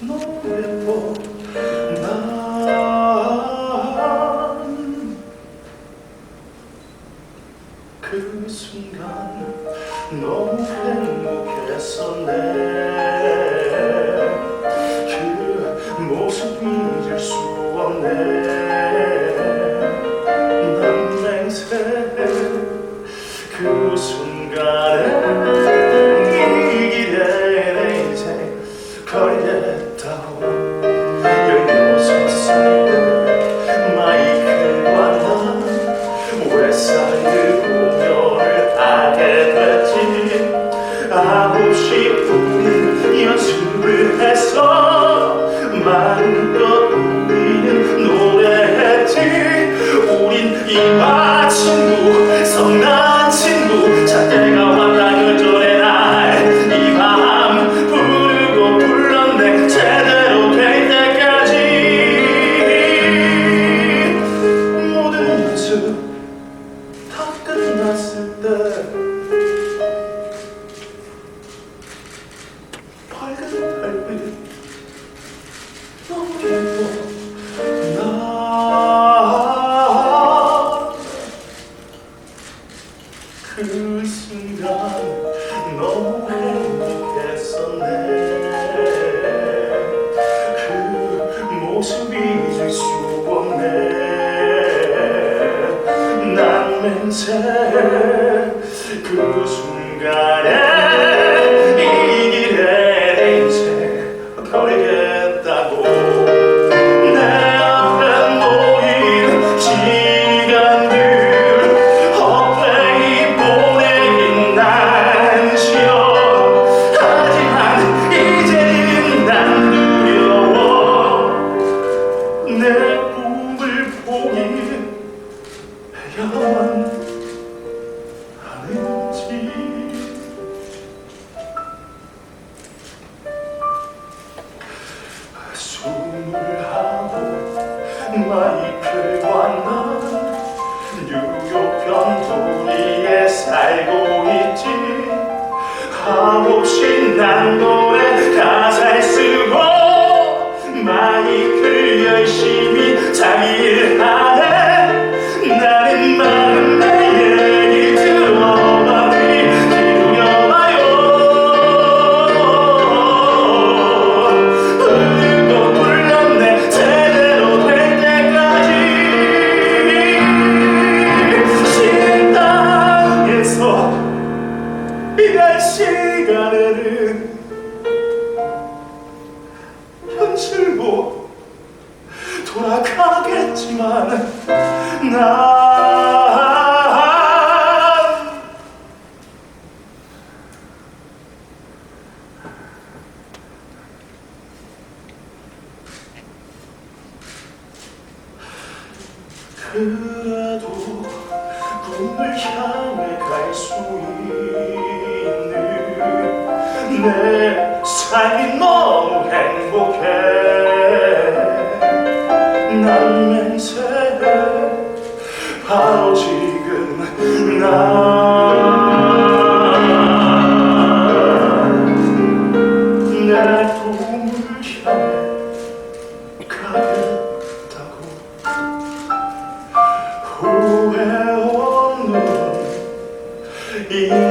너를 보난 그 순간 너무 행복했었네 그 모습 잊을 수 없네. the 난 맹세 그 순간에 이내 인생 걸겠다고. 내 앞에 모인 시간들 헛되이 보내긴 난 싫어. 하지만 이제는 난 두려워. 내 꿈을 포기해 마이클과 난 뉴욕 변두리에 살고 있지. 한없이 난 노래 가사를 쓰고 마이클 열심히 자기 일하네 일할 시간에는 현실로 돌아가겠지만 난 그래도 꿈을 향해 갈수 있는 내 삶이 너무 행복해. 난 맹세해. 바로 지금 나내 꿈을 향해